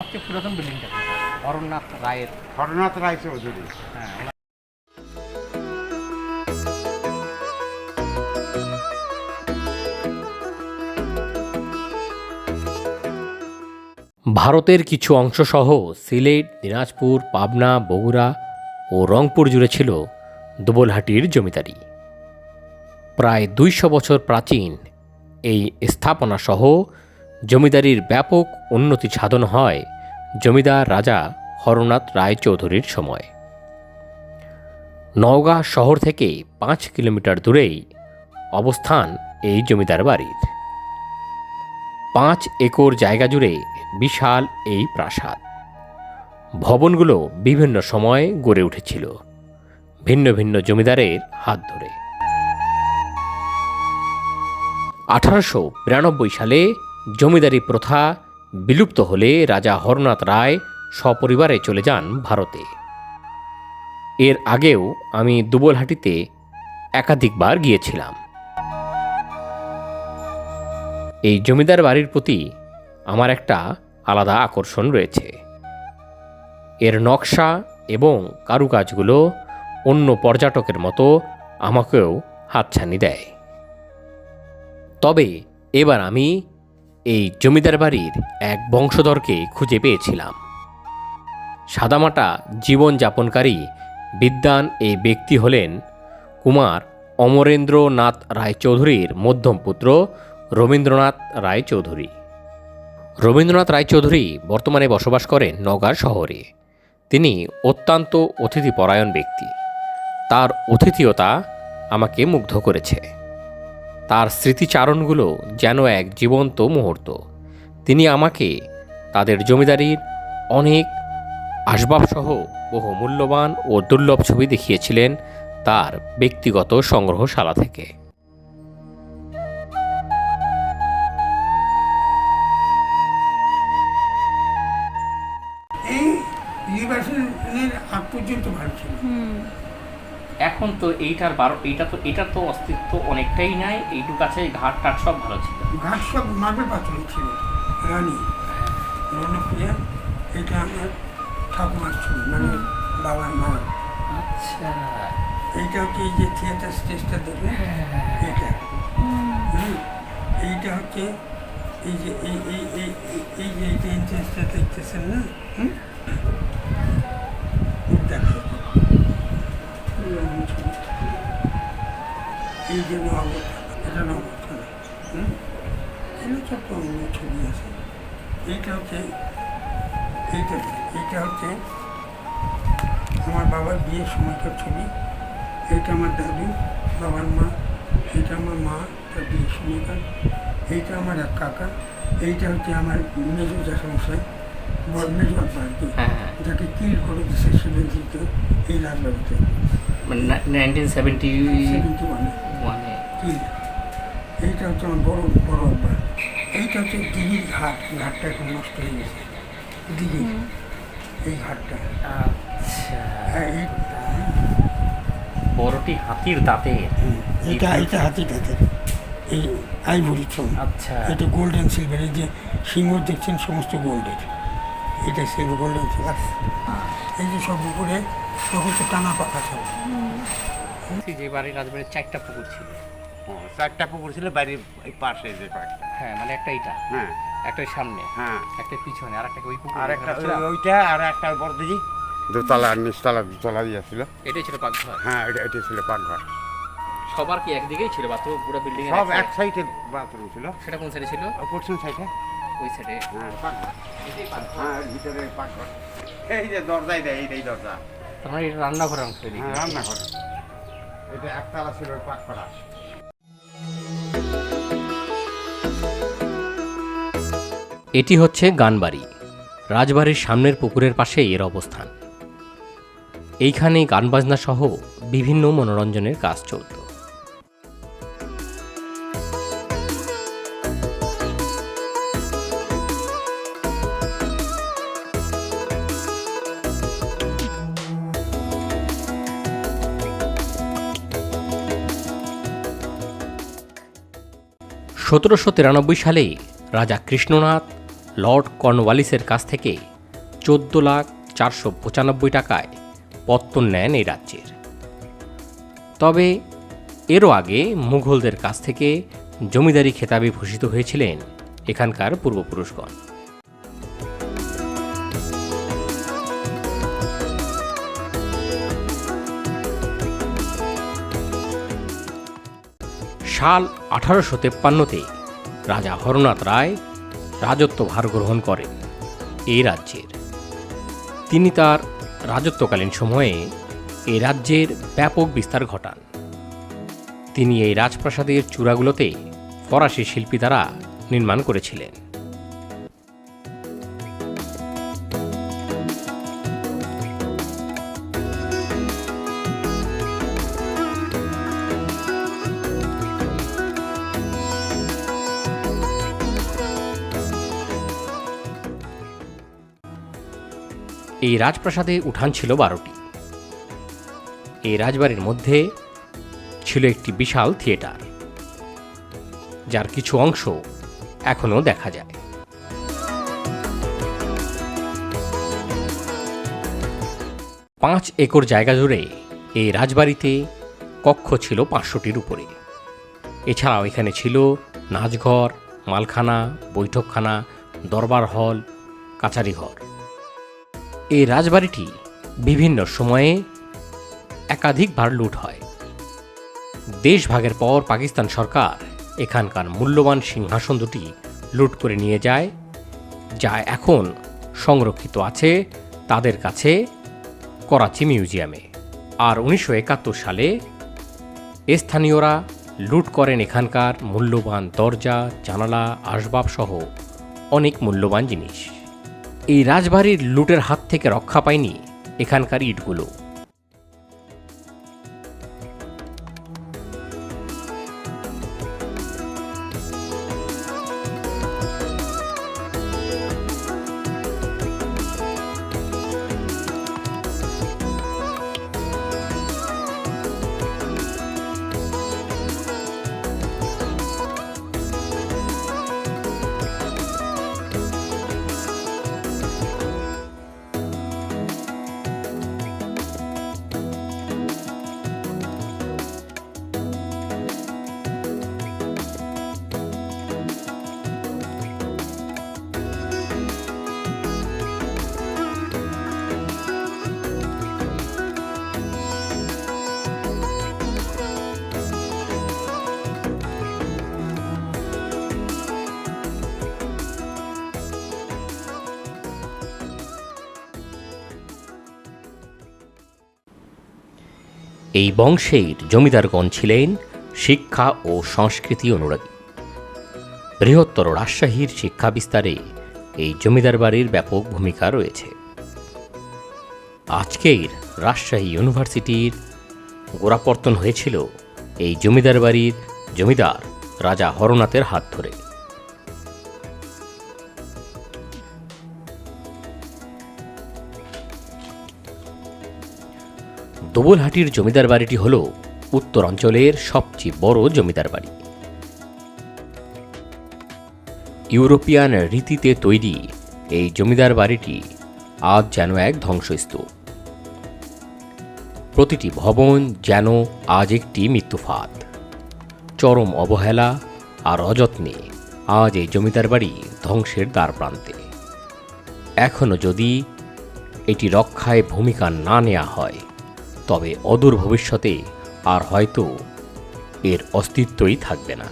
সবচেয়ে পুরাতন বিল্ডিংটা অরণ্যনাথ রায়ের। হরনাথ রায় চৌধুরী। হ্যাঁ ভারতের কিছু অংশসহ সিলেট দিনাজপুর পাবনা বগুড়া ও রংপুর জুড়ে ছিল দুবলহাটির জমিদারি। প্রায় দুইশো বছর প্রাচীন এই স্থাপনাসহ জমিদারির ব্যাপক উন্নতি সাধন হয় জমিদার রাজা হরনাথ রায়চৌধুরীর সময়। নওগাঁ শহর থেকে পাঁচ কিলোমিটার দূরেই অবস্থান এই জমিদার বাড়ির। পাঁচ একর জায়গা জুড়ে বিশাল এই প্রাসাদ। ভবনগুলো বিভিন্ন সময়ে গড়ে উঠেছিল, ভিন্ন ভিন্ন জমিদারের হাত ধরে। আঠারোশো বিরানব্বই সালে জমিদারি প্রথা বিলুপ্ত হলে রাজা হরনাথ রায় সপরিবারে চলে যান ভারতে। এর আগেও আমি দুবলহাটিতে একাধিকবার গিয়েছিলাম। এই জমিদার বাড়ির প্রতি আমার একটা আলাদা আকর্ষণ রয়েছে। এর নকশা এবং কারুকাজগুলো অন্য পর্যটকের মতো আমাকেও হাতছানি দেয়। তবে এবার আমি এই জমিদার বাড়ির এক বংশধরকে খুঁজে পেয়েছিলাম। সাদামাটা জীবনযাপনকারী বিদ্যান এই ব্যক্তি হলেন কুমার অমরেন্দ্রনাথ রায়চৌধুরীর মধ্যম পুত্র রবীন্দ্রনাথ রায়চৌধুরী। রবীন্দ্রনাথ রায়চৌধুরী বর্তমানে বসবাস করেন নগার শহরে। তিনি অত্যন্ত অতিথিপরায়ণ ব্যক্তি। তার অতিথিয়তা আমাকে মুগ্ধ করেছে। তার স্মৃতিচারণগুলো যেন এক জীবন্ত মুহূর্ত। তিনি আমাকে তাদের জমিদারির অনেক আসবাবসহ বহু মূল্যবান ও দুর্লভ ছবি দেখিয়েছিলেন তার ব্যক্তিগত সংগ্রহশালা থেকে। এই নির্বাচনের আগ পর্যন্ত ভালো ছিল। এখন তো এইটার বারো এইটা তো এটার তো অস্তিত্ব অনেকটাই নাই। এইটুকু আছে ঘাট টাট সব ভালো ছিল। ঘাট সব মার্বেল পাথরে ছিল। রানী রণপ্রিয়া এটা আমার ঠাকুমার ছবি মানে বাবার মা। আচ্ছা। এইটা হচ্ছে এই যে থিয়েটার স্টেজটা দেখলে? এটা হুম। এইটা হচ্ছে এই যে এই এই এই এই- যে এইটা এন্ট্রেন্সটা দেখতেছেন না? হুম। বিয়ের সময়কার ছবি এইটা আমার দাদু বাবার মা এইটা আমার মা তার বিয়ের সময়কার এইটা আমার এক কাকা এইটা হচ্ছে আমার মেজো জ্যাঠামশাই বড় মেজো আব্বা আর কি হ্যাঁ হ্যাঁ। যাকে কিল করে দিচ্ছে সেভেন্টিতে এই রাজবাড়িতে। মানে নাইনটিন সেভেন্টি সেভেন্টি ওয়ানে ওয়ানে কিল। এইটা হচ্ছে আমার বড় বড় আব্বা। এইটা হচ্ছে দিঘির ঘাট। ঘাটটা এখন নষ্ট হয়ে গেছে। দিঘি। এই ঘাটটা। বড়টি হাতির দাঁতে। এটা এটা হাতি দাঁতের এই আইভরি থ্রোন আচ্ছা। এটা গোল্ড অ্যান্ড সিলভার এই যে সিংহ দেখছেন সমস্ত গোল্ডের এটা সিলভার গোল্ড অ্যান্ড সিলভার এই যে সব উপরে তখন তো টানা পাকা সব। যে বাড়ির রাজবাড়ির চারটা পুকুর ছিল। চারটা পুকুর ছিল বাড়ির এই পাশে যে কয়েকটা। হ্যাঁ মানে একটা এইটা। হ্যাঁ। একটা সামনে। হ্যাঁ। একটা পিছনে আর একটা ওই পুকুর আর একটা ওইটা আর একটা বড় দিদি দোতলা নিচতলা দুতলা দিয়েছিল এটাই ছিল পাকঘর? হ্যাঁ এটা এটাই ছিল পাকঘর। সবার কি একদিকেই ছিল বাথরুম পুরো বিল্ডিং সব এক সাইডে বাথরুম ছিল। সেটা কোন সাইডে ছিল? পশ্চিম সাইডে ওই সাইডে হ্যাঁ পাকঘর। হ্যাঁ ভিতরে পাকঘর। এই যে দরজাই দেয় এইটাই দরজা। তার মানে এটা রান্নাঘরের অংশ এদিকে। হ্যাঁ রান্নাঘর। এটা একতলা ছিল পাকঘরা এটি হচ্ছে গানবাড়ি রাজবাড়ির সামনের পুকুরের পাশে এর অবস্থান। এইখানে গান বাজনা সহ বিভিন্ন মনোরঞ্জনের কাজ চলত। সতেরোশো তিরানব্বই সালে রাজা কৃষ্ণনাথ, লর্ড কর্নওয়ালিসের কাছ থেকে চোদ্দ লাখ চারশো পঁচানব্বই টাকায় পত্তন নেন এই রাজ্যের। তবে এরও আগে মুঘলদের কাছ থেকে জমিদারি খেতাবে ভূষিত হয়েছিলেন এখানকার পূর্বপুরুষগণ। সাল আঠারোশো তেপ্পান্নতে রাজা হরনাথ রায় রাজত্বভার গ্রহণ করেন এই রাজ্যের। তিনি তার রাজত্বকালীন সময়ে এ রাজ্যের ব্যাপক বিস্তার ঘটান। তিনি এই রাজপ্রাসাদের চূড়াগুলোতে ফরাসি শিল্পী দ্বারা নির্মাণ করেছিলেন। এই রাজপ্রাসাদে উঠান ছিল বারোটি। এই রাজবাড়ির মধ্যে ছিল একটি বিশাল থিয়েটার, যার কিছু অংশ এখনও দেখা যায়। পাঁচ একর জায়গা জুড়ে এই রাজবাড়িতে কক্ষ ছিল পাঁচশোটির উপরে। এছাড়াও এখানে ছিল নাচঘর, মালখানা, বৈঠকখানা, দরবার হল, কাছারি ঘর। এই রাজবাড়িটি বিভিন্ন সময়ে একাধিকবার লুট হয়। দেশ ভাগের পর পাকিস্তান সরকার এখানকার মূল্যবান সিংহাসন দুটি লুট করে নিয়ে যায়, যা এখন সংরক্ষিত আছে তাদের কাছে করাচি মিউজিয়ামে। আর উনিশশো একাত্তর সালে স্থানীয়রা লুট করেন এখানকার মূল্যবান দরজা, জানালা, আসবাবসহ অনেক মূল্যবান জিনিস। এই রাজবাড়ির লুটের হাত থেকে রক্ষা পায়নি এখানকার ইটগুলো। এই বংশের জমিদারগণ ছিলেন শিক্ষা ও সংস্কৃতি অনুরাগী। বৃহত্তর রাজশাহীর শিক্ষা বিস্তারে এই জমিদার বাড়ির ব্যাপক ভূমিকা রয়েছে। আজকের রাজশাহী ইউনিভার্সিটির গোড়াপর্তন হয়েছিল এই জমিদার বাড়ির জমিদার রাজা হরনাথের হাত ধরে। দোবলহাটির জমিদার বাড়িটি হল উত্তরাঞ্চলের সবচেয়ে বড় জমিদার বাড়ি। ইউরোপিয়ান রীতিতে তৈরি এই জমিদার বাড়িটি আজ যেন এক ধ্বংসস্তূপ। প্রতিটি ভবন যেন আজ একটি মৃত্যুফাত। চরম অবহেলা আর অযত্নে আজ এই জমিদার বাড়ি ধ্বংসের দ্বার প্রান্তে। এখনও যদি এটি রক্ষায় ভূমিকা না নেওয়া হয় তবে অদূর ভবিষ্যতে আর হয়তো এর অস্তিত্বই থাকবে না।